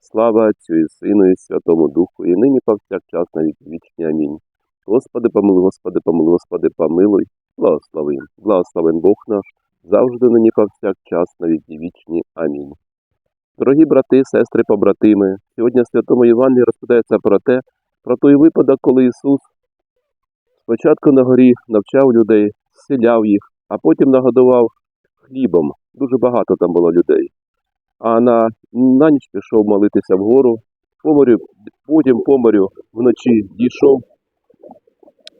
Слава Отцю і Сину і Святому Духу, і нині повсякчас на віки вічні. Амінь. Господи, помилуй, Господи, помилуй, Господи, помилуй, благослови. Благословен Бог наш, завжди нині повсякчас на віки вічні. Амінь. Дорогі брати, сестри, побратими, сьогодні Святому Євангелії розповідається про те, про той випадок, коли Ісус спочатку на горі навчав людей, зціляв їх, а потім нагодував хлібом. Дуже багато там було людей. А на, на ніч пішов молитися вгору, по морю, потім по морю вночі дійшов,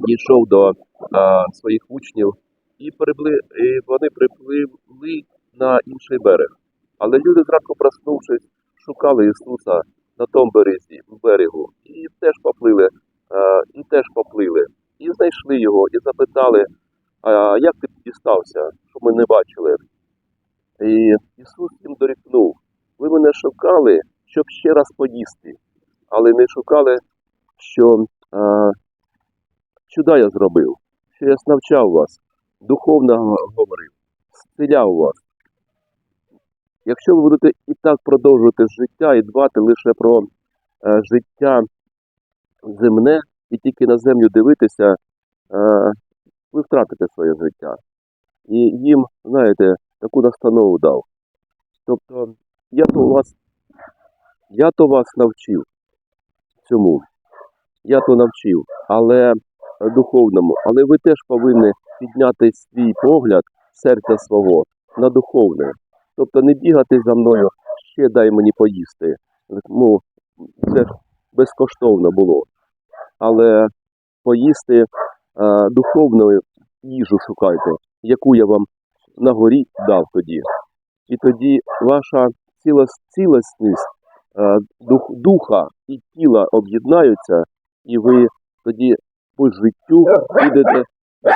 дійшов до а, своїх учнів, і, прибли, і вони припливли на інший берег. Але люди зранку проснувшись, шукали Ісуса на тому березі, берегу, і теж поплили, а, і теж поплили, і знайшли його, і запитали, а як ти дістався, що ми не бачили. І Ісус їм дорікнув, ви мене шукали, щоб ще раз поїсти, але не шукали, що а, чуда я зробив, що я навчав вас, духовно говорив, зціляв вас. Якщо ви будете і так продовжувати життя і дбати лише про е, життя земне і тільки на землю дивитися, е, ви втратите своє життя. І їм, знаєте, таку настанову дав. Тобто, я то вас, я то вас навчив цьому. Я то навчив, але духовному. Але ви теж повинні підняти свій погляд серця свого на духовне. Тобто не бігати за мною, ще дай мені поїсти. Ну, це ж безкоштовно було. Але поїсти е, духовною їжу шукайте, яку я вам на горі дав тоді. І тоді ваша цілісність е, дух, духа і тіла об'єднаються, і ви тоді по життю підете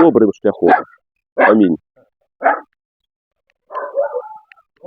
добрим шляхом. Амінь.